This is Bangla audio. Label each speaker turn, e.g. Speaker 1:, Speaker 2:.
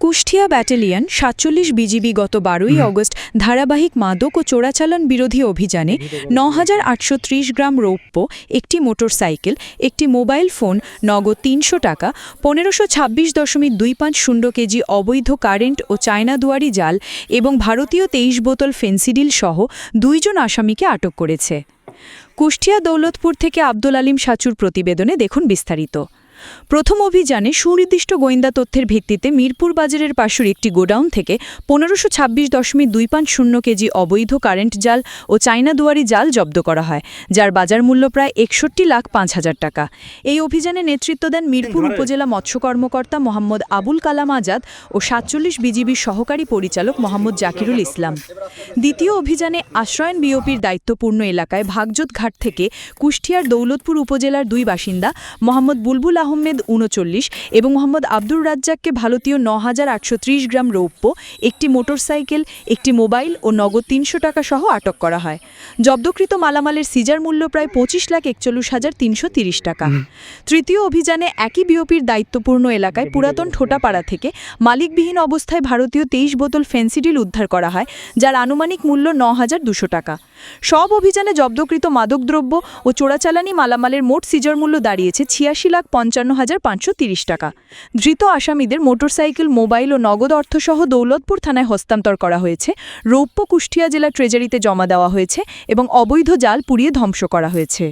Speaker 1: কুষ্টিয়া ব্যাটালিয়ন সাতচল্লিশ বিজিবি গত বারোই অগস্ট ধারাবাহিক মাদক ও চোরাচালান বিরোধী অভিযানে ন হাজার আটশো ত্রিশ গ্রাম রৌপ্য একটি মোটরসাইকেল একটি মোবাইল ফোন নগদ তিনশো টাকা পনেরোশো ছাব্বিশ দশমিক দুই পাঁচ শূন্য কেজি অবৈধ কারেন্ট ও চায়না দুয়ারি জাল এবং ভারতীয় তেইশ বোতল ফেন্সিডিল সহ দুইজন আসামিকে আটক করেছে। কুষ্টিয়া দৌলতপুর থেকে আব্দুল আলিম সাচুর প্রতিবেদনে দেখুন বিস্তারিত। প্রথম অভিযানে সুনির্দিষ্ট গোয়েন্দা তথ্যের ভিত্তিতে মিরপুর বাজারের পাশের একটি গোডাউন থেকে পনেরোশো ছাব্বিশ দশমিক দুই পাঁচ শূন্য কেজি অবৈধ কারেন্ট জাল ও চায়না দুয়ারি জাল জব্দ করা হয় যার বাজার মূল্য প্রায় একষট্টি লাখ পাঁচ হাজার টাকা। এই অভিযানে নেতৃত্ব দেন মিরপুর উপজেলা মৎস্য কর্মকর্তা মোহাম্মদ আবুল কালাম আজাদ ও সাতচল্লিশ বিজিবির সহকারী পরিচালক মোহাম্মদ জাকিরুল ইসলাম। দ্বিতীয় অভিযানে আশ্রয়ন বিওপির দায়িত্বপূর্ণ এলাকায় ভাগজোত ঘাট থেকে কুষ্টিয়ার দৌলতপুর উপজেলার দুই বাসিন্দা মোহাম্মদ বুলবুল আহমেদ উনচল্লিশ এবং মোহাম্মদ আব্দুর রাজ্জাককে ভারতীয় ন হাজার আটশো ত্রিশ গ্রাম রৌপ্য একটি মোটরসাইকেল একটি মোবাইল ও নগদ তিনশো টাকা সহ আটক করা হয়। জব্দকৃত মালামালের সিজার মূল্য প্রায় পঁচিশ লাখ একচল্লিশ হাজার তিনশো তিরিশ টাকা। তৃতীয় অভিযানে একই বিওপির দায়িত্বপূর্ণ এলাকায় পুরাতন ঠোটাপাড়া থেকে মালিকবিহীন অবস্থায় ভারতীয় তেইশ বোতল ফেন্সিডিল উদ্ধার করা হয় যার আনুমানিক মূল্য ন হাজার দুশো টাকা। সব অভিযানে জব্দকৃত মাদকদ্রব্য ও চোরাচালানি মালামালের মোট সিজার মূল্য দাঁড়িয়েছে ছিয়াশি লাখ পঞ্চান্ন হাজার পাঁচশো তিরিশ টাকা। ধৃত আসামিদের মোটরসাইকেল, মোবাইল ও নগদ অর্থসহ দৌলতপুর থানায় হস্তান্তর করা হয়েছে। রৌপ্য কুষ্টিয়া জেলা ট্রেজারিতে জমা দেওয়া হয়েছে এবং অবৈধ জাল পুড়িয়ে ধ্বংস করা হয়েছে।